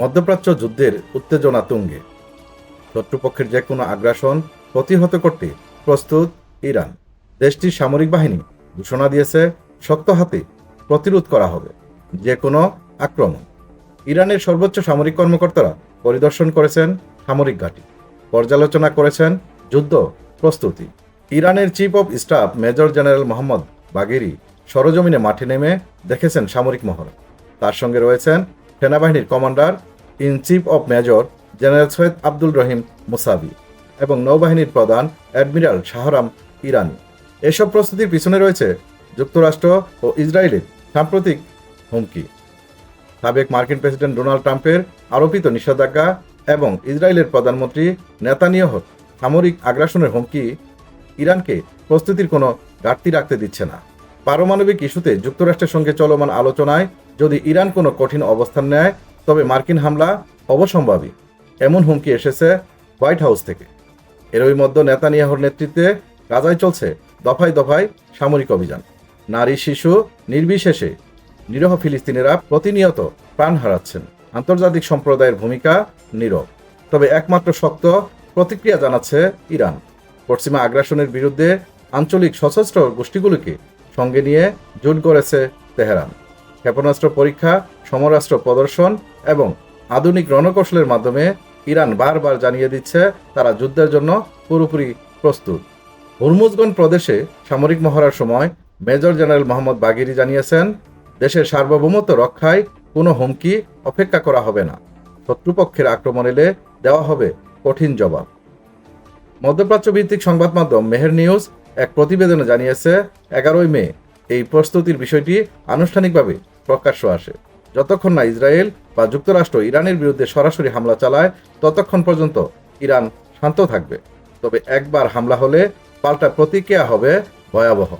মধ্যপ্রাচ্য যুদ্ধের উত্তেজনা তুঙ্গে। শত্রুপক্ষের যে কোনো আগ্রাসন প্রতিহত করতে প্রস্তুত ইরান। দেশটির সামরিক বাহিনী ঘোষণা দিয়েছে, শক্ত হাতে প্রতিরোধ করা হবে যে কোনো আক্রমণ। ইরানের সর্বোচ্চ সামরিক কর্মকর্তারা পরিদর্শন করেছেন সামরিক ঘাঁটি, পর্যালোচনা করেছেন যুদ্ধ প্রস্তুতি। ইরানের chief of staff major general Mohammad Bagheri সরজমিনে মাঠে নেমে দেখেছেন সামরিক মহড়া। তার সঙ্গে রয়েছেন সেনাবাহিনীর commander in chief of major general Syed Abdul Rahim Mousavi এবং নৌবাহিনীর প্রধান অ্যাডমিরাল শাহরাম ইরানি। এসব প্রস্তুতির পিছনে রয়েছে যুক্তরাষ্ট্র ও ইসরায়েলের সাম্প্রতিক হুমকি। সাবেক মার্কিন প্রেসিডেন্ট ডোনাল্ড ট্রাম্পের আরোপিত নিষেধাজ্ঞা এবং ইসরায়েলের প্রধানমন্ত্রী নেতানিয়াহর সামরিক আগ্রাসনের হুমকি ইরানকে প্রস্তুতির কোনো ঘাটতি রাখতে দিচ্ছে না। পারমাণবিক ইস্যুতে যুক্তরাষ্ট্রের সঙ্গে চলমান আলোচনায় যদি ইরান কোনো কঠিন অবস্থান নেয়, তবে মার্কিন হামলা অবসম্ভাবী। এমন হুমকি এসেছে হোয়াইট হাউস থেকে। এরই মধ্যে নেতানিয়াহর নেতৃত্বে গাজায় চলছে দফায় দফায় সামরিক অভিযান। নারী, শিশু নির্বিশেষে নিরহ ফিলিস্তিনিরা প্রতিনিয়ত প্রাণ হারাচ্ছেন। আন্তর্জাতিক সম্প্রদায়ের ভূমিকা নীরব। তবে একমাত্র শক্ত প্রতিক্রিয়া জানাচ্ছে ইরান। পশ্চিমা আগ্রাসনের বিরুদ্ধে আঞ্চলিক সশস্ত্র গোষ্ঠীগুলিকে সঙ্গে নিয়ে জোট করেছে তেহরান। ক্ষেপণাস্ত্র পরীক্ষা, সমরাস্ত্র প্রদর্শন এবং আধুনিক রণকৌশলের মাধ্যমে ইরান বারবার জানিয়ে দিচ্ছে তারা যুদ্ধের জন্য পুরোপুরি প্রস্তুত। হুরমুজগঞ্জ প্রদেশে সামরিক মহড়ার সময় মেজর জেনারেল মোহাম্মদ বাগিরি জানিয়েছেন, দেশের সার্বভৌমত্ব রক্ষায় কোনো হুমকি অপেক্ষা করা হবে না। শত্রুপক্ষের আক্রমণ এলে দেওয়া হবে কঠিন জবাব। মধ্যপ্রাচ্য ভিত্তিক সংবাদ মাধ্যম মেহের নিউজ এক প্রতিবেদনে জানিয়েছে, এগারোই মে এই প্রস্তুতির বিষয়টি আনুষ্ঠানিকভাবে প্রকাশ্য আসে। যতক্ষণ না ইসরায়েল বা যুক্তরাষ্ট্র ইরানের বিরুদ্ধে সরাসরি হামলা চালায়, ততক্ষণ পর্যন্ত ইরান শান্ত থাকবে। তবে একবার হামলা হলে পাল্টা প্রতিক্রিয়া হবে ভয়াবহ।